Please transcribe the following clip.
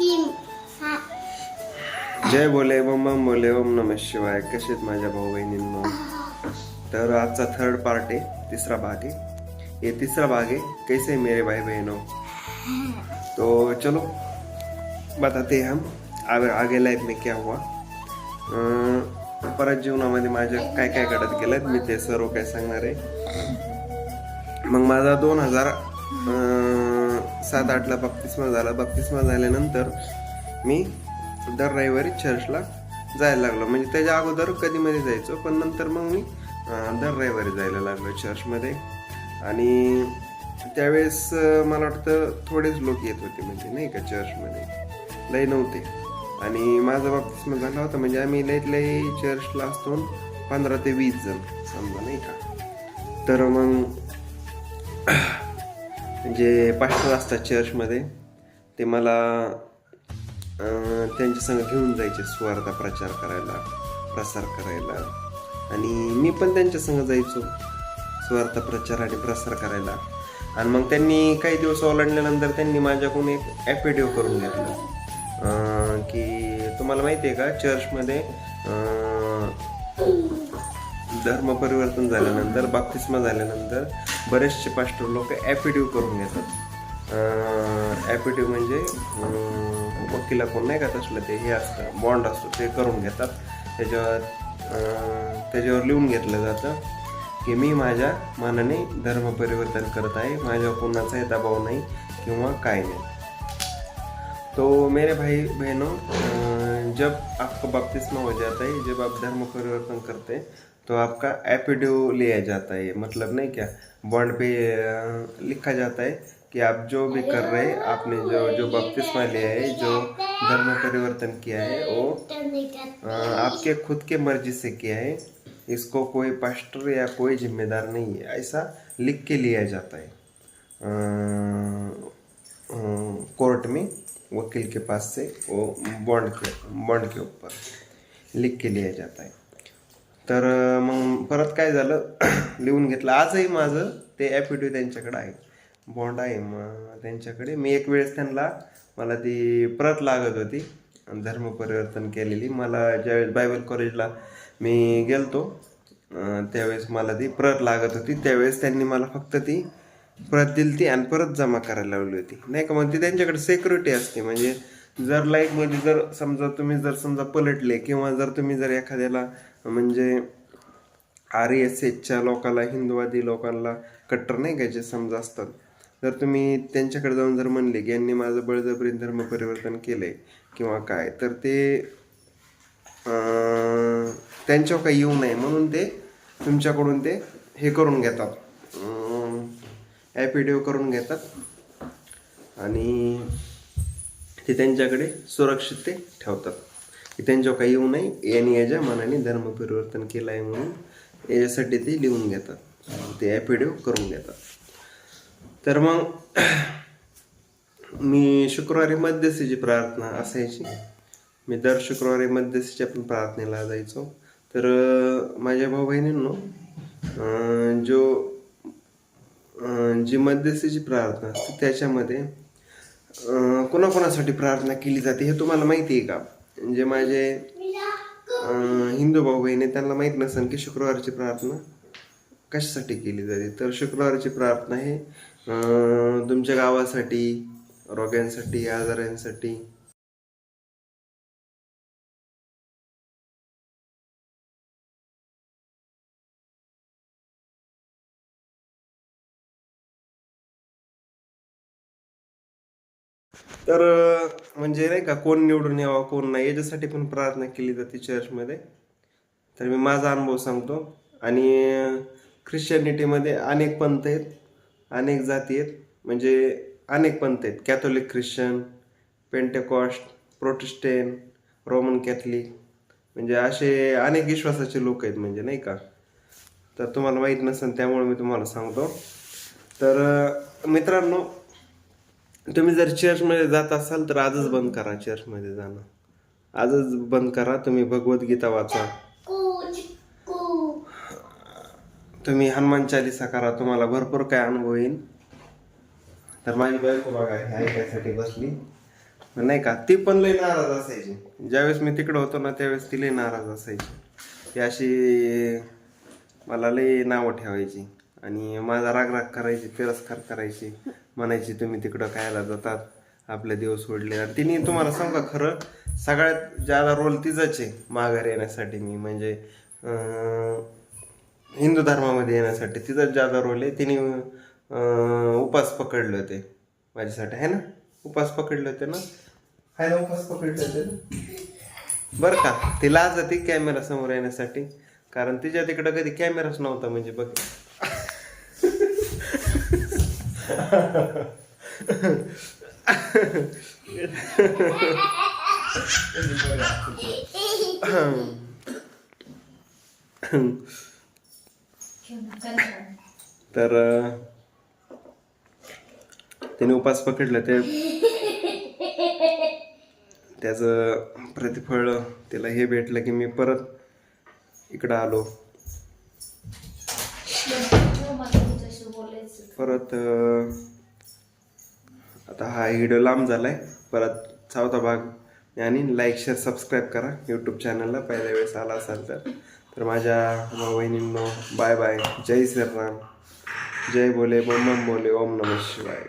हा जय बोले बम बोले ओम नम शिवाय. कसेत माझ्या भाऊ बहिणींनो? तर आजचा थर्ड पार्ट आहे तिसरा भाग आहे. ये तीसरा भाग है कैसे मेरे भाई बहनों? तो चलो बताते हैं हम. आगे आगे लाईफ में क्या हुआ? परत जीवनामध्ये माझ्या काय काय घडत गेलं मी ते सर्व काय सांगणार आहे. मग माझा दोन हजार सात आठला बत्तीसमा झाला. बत्तीसमा झाल्यानंतर मी दर रविवारी चर्चला जायला लागलो. म्हणजे त्याच्या अगोदर कधी मध्ये जायचो पण नंतर मग मी दर रविवारी जायला लागलो चर्चमध्ये आणि त्यावेळेस मला वाटतं थोडेच लोक येत होते म्हणजे नाही का चर्चमध्ये लय नव्हते. आणि माझा बाप्तिस्मा झाला होता. म्हणजे आम्ही लईत लई चर्चला असतो पंधरा ते वीस जण समजा नाही का. तर मग जे पास्टर असतात चर्चमध्ये ते मला त्यांच्यासंग घेऊन जायचे स्वार्थ प्रचार करायला प्रसार करायला. आणि मी पण त्यांच्यासंग जायचो स्वार्थ प्रचार आणि प्रसार करायला. आणि मग त्यांनी काही दिवस ओलांडल्यानंतर त्यांनी माझ्याकडून एक ॲफिडेव करून घेतलं. की तुम्हाला माहिती आहे का चर्चमध्ये धर्मपरिवर्तन झाल्यानंतर बाप्तिस्मा झाल्यानंतर बरेचसे पास्टर लोक ॲफिडेव करून घेतात. ॲपिटिव म्हणजे वकिला कोण नाही का तसलं ते हे असतं बॉन्ड असतो ते करून घेतात. त्याच्यावर त्याच्यावर लिहून घेतलं जातं की मी माझ्या मनाने धर्म परिवर्तन करत आहे माझ्या कोणाचाही दबाव नाही किंवा काय नाही. तो मेरे भाई बहनों जब आपका बपतिस्मा हो जाता है जब आप धर्म परिवर्तन करते हैं तो आपका एपिडियो लिया जाता है मतलब नहीं क्या? बॉन्ड पे लिखा जाता है कि आप जो भी कर रहे हैं, आपने जो जो बपतिस्मा लिया है, जो धर्म परिवर्तन किया है, वो आपके खुद के मर्ज़ी से किया है, इसको कोई पास्टर या कोई जिम्मेदार नहीं है, ऐसा लिख के लिया जाता है। कोर्ट में वकील के पास से वो बॉन्ड के बॉन्ड के ऊपर लिख के लिया जाता है। तर मग परत काय झालं? लिहून घेतलं. आजही माझं ते ॲफिडेव्हिट त्यांच्याकडे आहे. बॉन्ड आहे. मग त्यांच्याकडे मी एक वेळेस त्यांना मला ती प्रत लागत होती. धर्म परिवर्तन केलेली. मला ज्यावेळेस बायबल कॉलेजला मी गेलतो त्यावेळेस मला ती प्रत लागत होती. त्यावेळेस त्यांनी मला फक्त ती प्रत दिली ती आणि परत जमा करायला लावली होती. नाही का? मग ती त्यांच्याकडे सेक्युरिटी असते. म्हणजे जर लाईफमध्ये जर समजा तुम्ही जर समजा पलटले किंवा जर तुम्ही जर एखाद्याला म्हणजे आर एस एचच्या लोकांना हिंदूवादी लोकांना कट्टर नाही का जे समजा असतात? जर तुम्ही त्यांच्याकडे जाऊन जर म्हणले की यांनी माझं बळजबरीने धर्म परिवर्तन आहे किंवा काय तर ते त्यांच्यावर काही येऊ नये. म्हणून ते तुमच्याकडून ते हे करून घेतात. ॲपिडेव करून घेतात. आणि ते त्यांच्याकडे सुरक्षित ते ठेवतात. की त्यांच्यावर काही येऊ नये यांनी याच्या मनाने धर्म परिवर्तन केलं आहे म्हणून याच्यासाठी ते लिहून घेतात. ते ॲफिडेव करून घेतात. तर मग मी शुक्रवारी मध्यस्थीची प्रार्थना असायची. मी दर शुक्रवारी मध्यस्थीच्या पण प्रार्थनेला जायचो. तर माझ्या भाऊ बहिणींनो जो जी मध्यस्थीची प्रार्थना असते त्याच्यामध्ये कोणाकोणासाठी प्रार्थना केली जाते हे तुम्हाला माहिती आहे का? म्हणजे माझे हिंदू भाऊ बहिणी त्यांना माहीत नसेल की शुक्रवारची प्रार्थना कशासाठी केली जाते. तर शुक्रवारची प्रार्थना हे तुमच्या गावासाठी रोग्यांसाठी आजारांसाठी तर म्हणजे नाही का कोण निवडून यावा कोण नाही याच्यासाठी पण प्रार्थना केली जाते चर्चमध्ये तर मी माझा अनुभव सांगतो. आणि ख्रिश्चनिटीमध्ये अनेक पंथ आहेत अनेक जाती आहेत. म्हणजे अनेक पंथ आहेत. Catholic Christian Pentecost Protestant Roman Catholic म्हणजे असे अनेक विश्वासाचे लोक आहेत म्हणजे नाही का? तर तुम्हाला माहीत नसेल त्यामुळे मी तुम्हाला सांगतो. तर मित्रांनो तुम्ही जर चर्चमध्ये जात असाल तर आजच बंद करा चर्चमध्ये जाणं. आजच बंद करा तुम्ही भगवद्गीता वाचा. तुम्ही हनुमान चालिसा करा तुम्हाला भरपूर काय अनुभव येईल. तर माझी बायको बघा ऐकायसाठी बसली. नाही का ती पण लई नाराज असायची. ज्यावेळेस मी तिकडं होतो ना त्यावेळेस ती लई नाराज असायची. ही अशी मला लई नावं ठेवायची. आणि माझा राग राग करायची तिरस्कार करायची. म्हणायची तुम्ही तिकडं खायला जातात आपले दिवस सोडले आणि तिने तुम्हाला सांग का खरं? सगळ्यात ज्यादा रोल तिचाच आहे माघार येण्यासाठी मी. म्हणजे हिंदू धर्मामध्ये येण्यासाठी तिचाच ज्यादा रोल आहे. तिने उपास पकडले होते माझ्यासाठी. आहे ना? उपास पकडले होते ना? आहे ना उपास पकडले होते ना? बरं का? ती लाज होती कॅमेरा समोर येण्यासाठी. कारण तिच्या तिकडं कधी कॅमेराच नव्हता. म्हणजे बघ तर त्याने उपास पकडलं ते त्याचं प्रतिफळ त्याला हे भेटलं की मी परत इकडं आलो. परत आता हा व्हिडिओ लांब झाला आहे परत चौथा भाग आणि लाईक शेअर सबस्क्राईब करा. यूट्यूब चॅनलला पहिल्या वेळेस आला असाल तर. तर माझ्या भाऊ बहिणींनो बाय बाय जय श्रीराम. जय बोले बम बम बोले ओम नम शिवाय.